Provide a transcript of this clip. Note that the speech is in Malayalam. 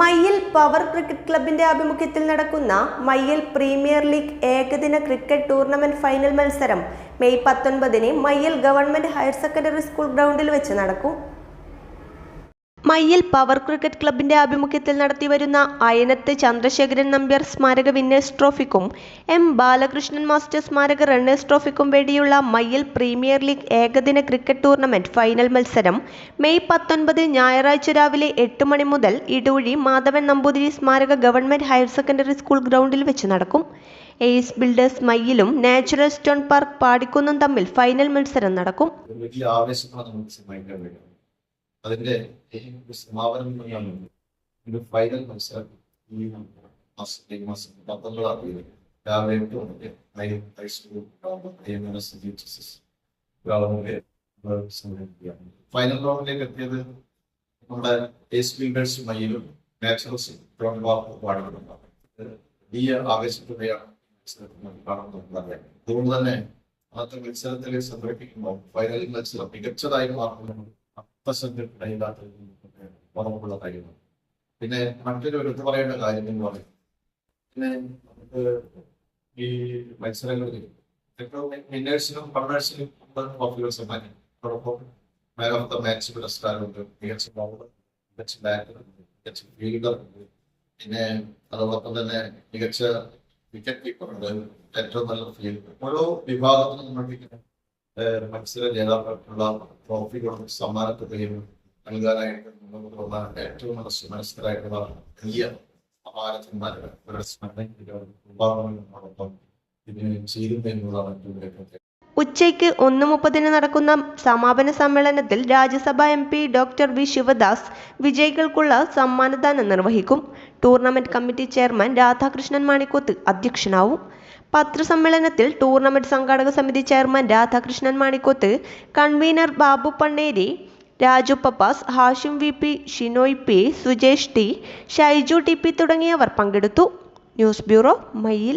മയ്യിൽ പവർ ക്രിക്കറ്റ് ക്ലബിന്റെ ആഭിമുഖ്യത്തിൽ നടക്കുന്ന മയ്യിൽ പ്രീമിയർ ലീഗ് ഏകദിന ക്രിക്കറ്റ് ടൂർണമെന്റ് ഫൈനൽ മത്സരം മെയ് പത്തൊൻപതിന് Mayyil government higher secondary school ഗ്രൗണ്ടിൽ വെച്ച് നടക്കും. മയ്യിൽ പവർ ക്രിക്കറ്റ് ക്ലബിന്റെ ആഭിമുഖ്യത്തിൽ നടത്തിവരുന്ന അയനത്ത് ചന്ദ്രശേഖരൻ നമ്പ്യാർ സ്മാരക വിന്നേഴ്സ് ട്രോഫിക്കും എം ബാലകൃഷ്ണൻ മാസ്റ്റർ സ്മാരക റണ്ണേഴ്സ് ട്രോഫിക്കും വേണ്ടിയുള്ള മയ്യിൽ പ്രീമിയർ ലീഗ് ഏകദിന ക്രിക്കറ്റ് ടൂർണമെന്റ് ഫൈനൽ മത്സരം മെയ് പത്തൊൻപത് ഞായറാഴ്ച രാവിലെ എട്ട് മണി മുതൽ ഇടൂഴി മാധവൻ നമ്പൂതിരി സ്മാരക ഗവൺമെന്റ് ഹയർ സെക്കൻഡറി സ്കൂൾ ഗ്രൗണ്ടിൽ വെച്ച് നടക്കും. എയ്സ് ബിൽഡേഴ്സ് മയ്യിലും നാച്ചുറൽ സ്റ്റോൺ പാർക്ക് പാടിക്കുന്നും തമ്മിൽ ഫൈനൽ മത്സരം നടക്കും. അതിന്റെ സമാപനം ഒരു ഫൈനൽ മത്സരം പത്തൊമ്പതാം തീയതി. രാവിലെ എട്ട് മണിക്ക് ഫൈനൽ റൗണ്ടിലേക്ക് എത്തിയത് നമ്മുടെ എസ് ബിൽഡേഴ്സ് മയിലും നാച്ചുറൽസ് ഗ്രൗണ്ട് വാക്ക് പാടുന്നുണ്ടാണ് ഈ ആവേശത്തോടെയാണ് കാണുന്നത് അതുകൊണ്ട് തന്നെ അന്നത്തെ മത്സരത്തിൽ സംഘടിപ്പിക്കുമ്പോൾ ഫൈനൽ മത്സരം മികച്ചതായി മാറുന്നത് അർത്ഥസംഘടനയില്ലാത്ത ഉറപ്പുള്ള കാര്യമാണ്. പിന്നെ മറ്റൊരു എടുത്തു പറയേണ്ട കാര്യം എന്ന് പറയും പിന്നെ നമുക്ക് ഈ മത്സരങ്ങളിൽ വിന്നേഴ്സിനും പർണേഴ്സിനും ട്രോഫികൾ സമ്മാനിക്കും മാൻ ഓഫ് ദ മാച്ച് പുരസ്കാരമുണ്ട്. മികച്ച ബൗളർ മികച്ച ബാറ്റർ മികച്ച ഫീൽഡർ ഉണ്ട്. പിന്നെ അതോടൊപ്പം തന്നെ മികച്ച വിക്കറ്റ് കീപ്പർ ഉണ്ട്. ഏറ്റവും നല്ല ഫീൽഡർ ഓരോ വിഭാഗത്തിനും നമ്മൾ മത്സര ജേതാക്കൾക്കുള്ള ട്രോഫികളും സമ്മാനത്തുകയും നൽകാനായിട്ട് ഏറ്റവും നല്ല വലിയ ഇതിന് ഉച്ചയ്ക്ക് ഒന്ന് മുപ്പതിന് നടക്കുന്ന സമാപന സമ്മേളനത്തിൽ Rajya Sabha M P doctor V Sivadas വിജയികൾക്കുള്ള സമ്മാനദാനം നിർവഹിക്കും. Tournament committee chairman Radhakrishnan Manikoth അധ്യക്ഷനാവും. പത്രസമ്മേളനത്തിൽ ടൂർണമെന്റ് സംഘാടക സമിതി chairman Radhakrishnan Manikoth convener Babu Panneri Raju Pappas Hashim V P Shinoy P Sujesh T Shaiju T P തുടങ്ങിയവർ പങ്കെടുത്തു. News bureau Mayyil